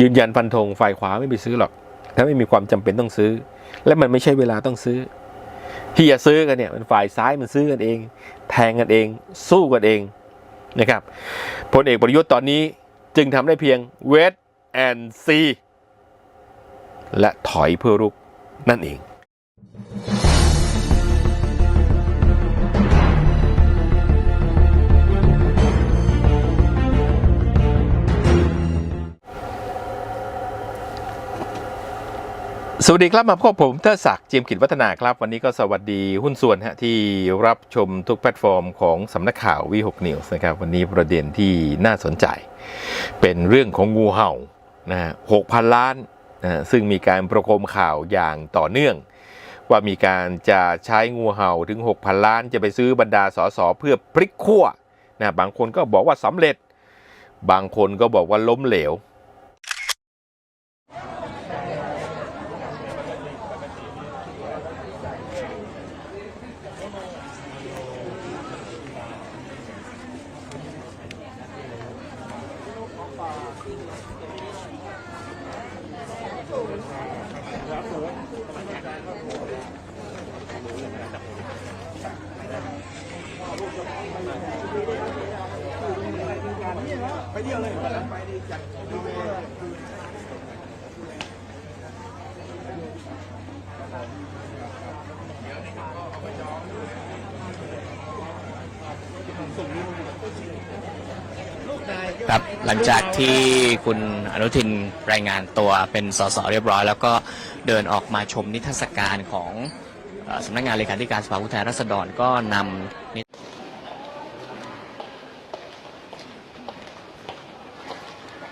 ยืนยันฟันธงฝ่ายขวาไม่ไปซื้อหรอก ถ้าไม่มีความจำเป็นต้องซื้อ และมันไม่ใช่เวลาต้องซื้อ ที่จะซื้อกันเนี่ยมันฝ่ายซ้ายมันซื้อกันเอง แทงกันเอง สู้กันเองนะครับพลเอกประยุทธ์ตอนนี้จึงทำได้เพียงเวทแอนซีและถอยเพื่อรุกนั่นเอง สวัสดีครับมาพบผมเทศักดิ์เจียมกิจวัฒนาครับ วันนี้ก็สวัสดีหุ้นส่วนฮะที่รับชมทุกแพลตฟอร์มของสำนักข่าววีหกนิวส์นะครับ วันนี้ประเด็นที่น่าสนใจ เป็นเรื่องของงูเห่านะหกพันล้านนะฮะซึ่งมีการประโคมข่าวอย่างต่อเนื่อง ว่ามีการจะใช้งูเห่าถึง 6,000 ล้าน จะไปซื้อบรรดาสสเพื่อพลิกขั้วนะบางคนก็บอกว่าสำเร็จ บางคนก็บอกว่าล้มเหลว ครับหลังจากที่คุณอนุทินรายงานตัวเป็นสสเรียบร้อย แล้วก็เดินออกมาชมนิทรรศการของสำนักงานเลขาธิการสภาผู้แทนราษฎรก็นำนิ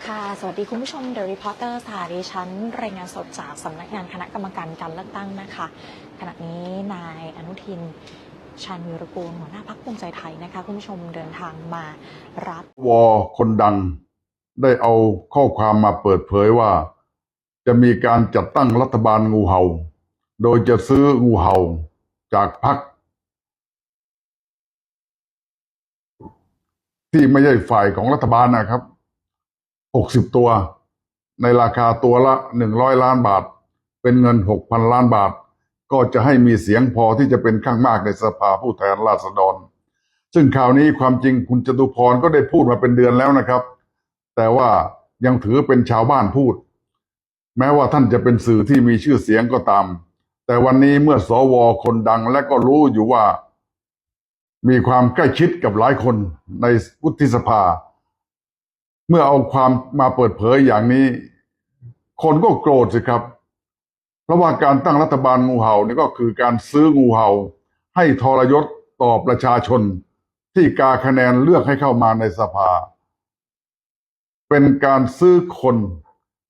ค่ะ ส วัสดีคุณผู้ชม The Reporter ค่ะดิฉัน รายงานสดจากสำนักงานคณะกรรมการการเลือกตั้งนะคะ ขณะนี้นายอนุทิน ชาญวีรกูลหัวหน้าพักภูมิใจไทยนะคะ คุณผู้ชมเดินทางมารับ วอคนดัง ได้เอาข้อความมาเปิดเผยว่า จะมีการจัดตั้งรัฐบาลงูเห่า โดยจะซื้องูเห่าจากพรรคที่ไม่ใช่ฝ่ายของรัฐบาลนะครับ 60 ตัว ในราคาตัวละ 100 ล้านบาท เป็นเงิน 6,000 ล้านบาท ก็จะให้มีเสียงพอที่จะเป็นข้างมากในสภาผู้แทนราษฎร ซึ่งข่าวนี้ความจริงคุณจตุพรก็ได้พูดมาเป็นเดือนแล้วนะครับ แต่ว่ายังถือเป็นชาวบ้านพูด แม้ว่าท่านจะเป็นสื่อที่มีชื่อเสียงก็ตาม แต่วันนี้เมื่อสวคนดังและก็รู้อยู่ว่า มีความใกล้ชิดกับหลายคนในวุฒิสภา เมื่อเอาความมาเปิดเผยอย่างนี้ คนก็โกรธสิครับ เพราะว่าการตั้งรัฐบาลงูเห่านี่ก็คือการซื้องูเห่า ให้ทรยศต่อประชาชน ที่กาคะแนนเลือกให้เข้ามาในสภา เป็นการซื้อคน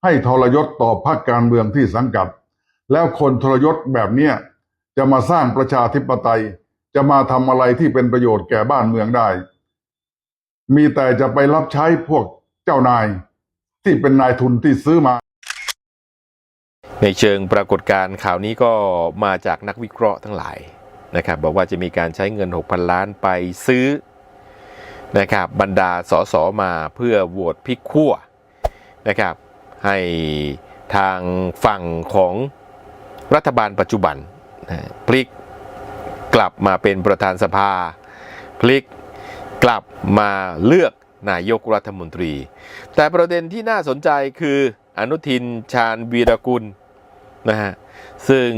ให้ทรยศต่อพรรคการเมืองที่สังกัด แล้วคนทรยศแบบเนี้ยจะมาสร้างประชาธิปไตย จะมาทำอะไรที่เป็นประโยชน์แก่บ้านเมืองได้ มีแต่จะไปรับใช้พวก เจ้านายที่เป็นนายทุนที่ซื้อมา ในเชิงปรากฏการณ์ข่าวนี้ก็มาจากนักวิเคราะห์ทั้งหลายนะครับบอกว่าจะมีการใช้เงิน 6,000 ล้านไปซื้อนะครับบรรดาสสมาเพื่อโหวตพลิกขั้วนะครับให้ทางฝั่งของรัฐบาลปัจจุบันนะพลิกกลับมาเป็นประธานสภา พลิกกลับมาเลือก นายกรัฐมนตรี แต่ประเด็นที่น่าสนใจคืออนุทินชาญวีรกุลนะฮะซึ่ง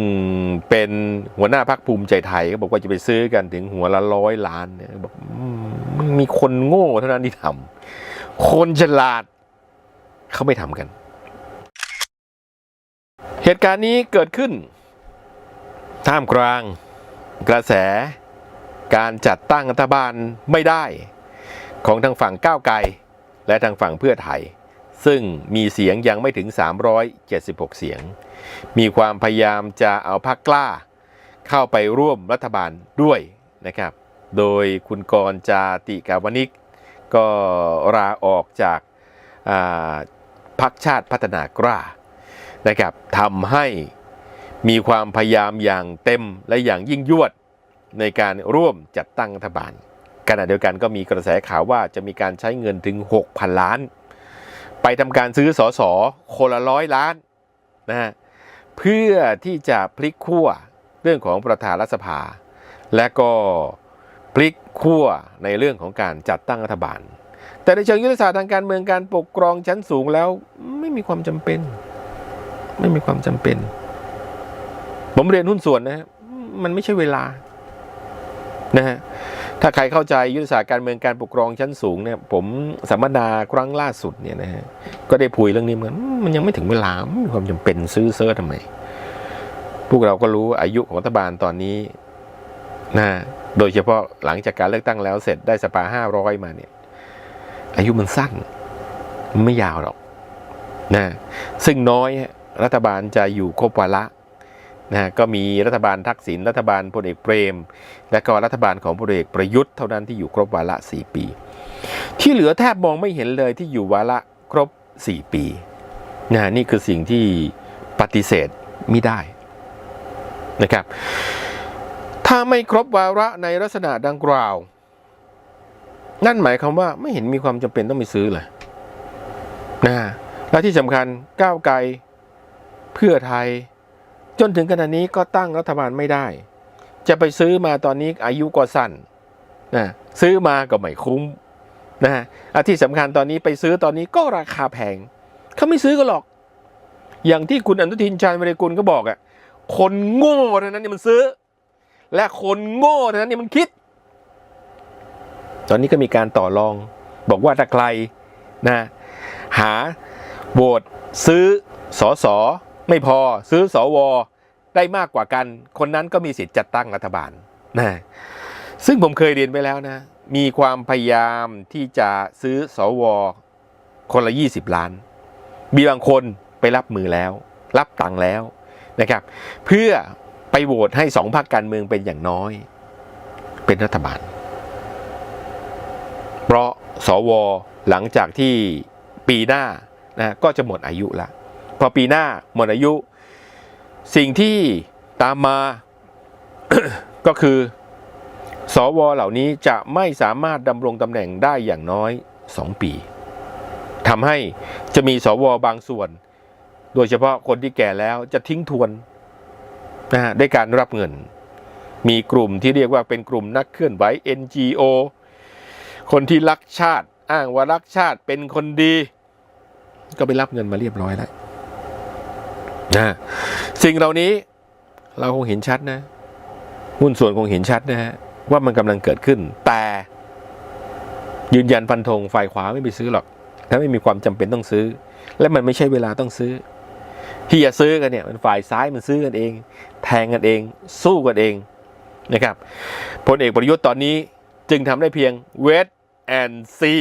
เป็นหัวหน้าพักภูมิใจไทยก็บอกว่าจะไปซื้อกันถึงหัวละร้อยล้านเนี่ยบอกมันมีคนโง่เท่านั้นที่ทำคนฉลาดเขาไม่ทำกัน เหตุการณ์นี้เกิดขึ้น ท่ามกลางกระแสการจัดตั้งรัฐบาลไม่ได้ ของทางฝั่งก้าวไกลและทางฝั่งเพื่อไทย ซึ่งมีเสียงยังไม่ถึง 376 เสียง มีความพยายามจะเอาพรรคกล้า เข้าไปร่วมรัฐบาลด้วยนะครับ โดยคุณกรณ์จาติกาวนิก ก็ลาออกจากาพรรคชาติพัฒนากล้านะครับทำให้มีความพยายามอย่างเต็มและอย่างยิ่งยวดในการร่วมจัดตั้งรัฐบาล ขณะเดียวกันก็มีกระแสข่าวว่าจะมีการใช้เงินถึง 6,000 ล้าน ไปทำการซื้อสอสอคนละร้อยล้านนะฮะเพื่อที่จะพลิกขั้วเรื่องของประธานรัฐสภา และก็พลิกขั้วในเรื่องของการจัดตั้งรัฐบาล แต่ในเชิงยุทธศาสตร์ทางการเมืองการปกครองชั้นสูงแล้วไม่มีความจำเป็น ไม่มีความจำเป็น ผมเรียนหุ้นส่วนนะฮะมันไม่ใช่เวลานะฮะ ถ้าใครเข้าใจยุทธศาสตร์การเมืองการปกครองชั้นสูงเนี่ยผมสัมมนาครั้งล่าสุดเนี่ยนะฮะก็ได้พูดเรื่องนี้เหมือนมันยังไม่ถึงเวลาไม่มีความจำเป็นซื้อเซิร์ทำไม พวกเราก็รู้อายุของรัฐบาลตอนนี้นะโดยเฉพาะหลังจากการเลือกตั้งแล้วเสร็จได้สปาห้าร้อยมาเนี่ย อายุมันสั้นไม่ยาวหรอกนะซึ่งน้อยรัฐบาลจะอยู่ครบวาระ นะก็มีรัฐบาลทักษิณรัฐบาลพลเอกเปรม และก็รัฐบาลของพลเอกประยุทธ์เท่านั้นที่อยู่ครบวาระสี่ปี ที่เหลือแทบมองไม่เห็นเลยที่อยู่วาระครบสี่ปีนะนี่คือสิ่งที่ปฏิเสธไม่ได้นะครับ ถ้าไม่ครบวาระในลักษณะดังกล่าว นั่นหมายความว่าไม่เห็นมีความจำเป็นต้องไปซื้อเลยนะและที่สำคัญก้าวไกลเพื่อไทย จนถึงขณะนี้ก็ตั้งรัฐบาลไม่ได้ จะไปซื้อมาตอนนี้อายุก็สั้นนะซื้อมาก็ไม่คุ้มนะฮะที่สำคัญตอนนี้ไปซื้อตอนนี้ก็ราคาแพงเขาไม่ซื้อกันหรอก อย่างที่คุณอนุทินชาญวิรกุลก็บอกอะคนโง่เท่านั้นนี่มันซื้อ และคนโง่เท่านั้นนี่มันคิด ตอนนี้ก็มีการต่อรอง บอกว่าถ้าใครนะหาโหวตซื้อสอสอ ไม่พอซื้อสอวอได้มากกว่ากัน คนนั้นก็มีสิทธิ์จัดตั้งรัฐบาลนะซึ่งผมเคยเรียนไปแล้วนะ มีความพยายามที่จะซื้อสอวอคนละ 20 ล้าน มีบางคนไปรับมือแล้ว รับตังค์แล้วนะครับ เพื่อไปโหวตให้สองพรรคการเมืองเป็นอย่างน้อย เป็นรัฐบาล เพราะสวหลังจากที่ปีหน้านะก็จะหมดอายุละ พอปีหน้าหมดอายุ สิ่งที่ตามมาก็คือ สวเหล่านี้จะไม่สามารถดำรงตำแหน่งได้อย่างน้อย 2 ปีทำให้จะมีสวบางส่วน โดยเฉพาะคนที่แก่แล้วจะทิ้งทวนนะฮะด้วยการรับเงิน มีกลุ่มที่เรียกว่าเป็นกลุ่มนักเคลื่อนไหว NGO คนที่รักชาติ อ้างว่ารักชาติเป็นคนดี ก็ไปรับเงินมาเรียบร้อยแล้ว นะสิ่งเหล่านี้เราคงเห็นชัดนะ หุ้นส่วนคงเห็นชัดนะฮะว่ามันกำลังเกิดขึ้น แต่ยืนยันฟันธงฝ่ายขวาไม่ไปซื้อหรอก ถ้าไม่มีความจำเป็นต้องซื้อ และมันไม่ใช่เวลาต้องซื้อ ที่จะซื้อกันเนี่ยมันฝ่ายซ้ายมันซื้อกันเอง แทงกันเอง สู้กันเองนะครับพลเอกประยุทธ์ตอนนี้จึงทำได้เพียงเวทแอนซี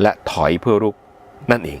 และถอยเพื่อรุกนั่นเอง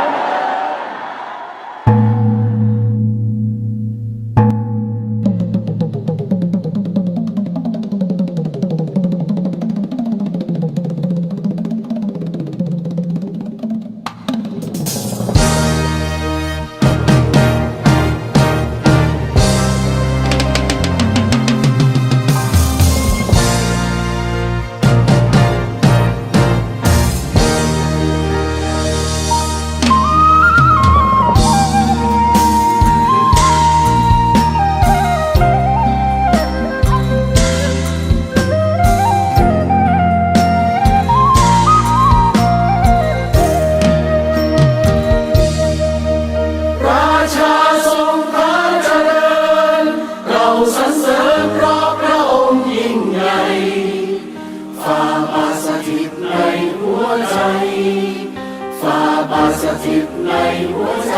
ถิตในหัวใจ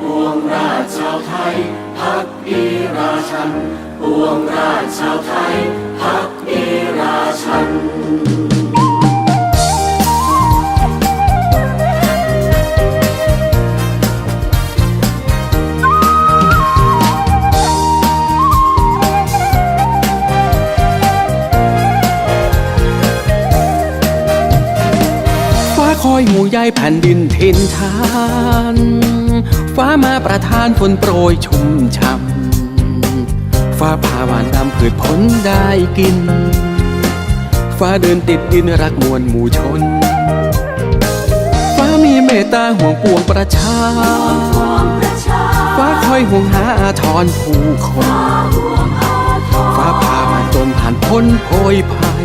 ปวงราชชาวไทยพักดีราชันปวงราชชาวไทยพักดีราชัน อยหมู่ใยแผ่นดินทินทาน ฟ้ามาประทานฝนโปรยชุ่มช่ำฟ้าผ่าหวานดำพืชผลได้กิน ฟ้าเดินติดดินรักมวลหมู่ชน ฟ้ามีเมตตาห่วงปวงประชา ฟ้าคอยห่วงหาอาทรผู้คน ฟ้าพามาจนผ่านพ้นโพยภัย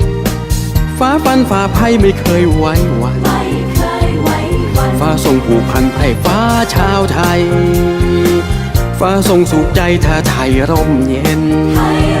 ฟ้าฟันฝ่าภัยไม่เคยไว้วันฟ้าทรงผูกพันไพร่ฟ้าชาวไทย ฟ้าทรงสุขใจถ้าไทยร่มเย็นแ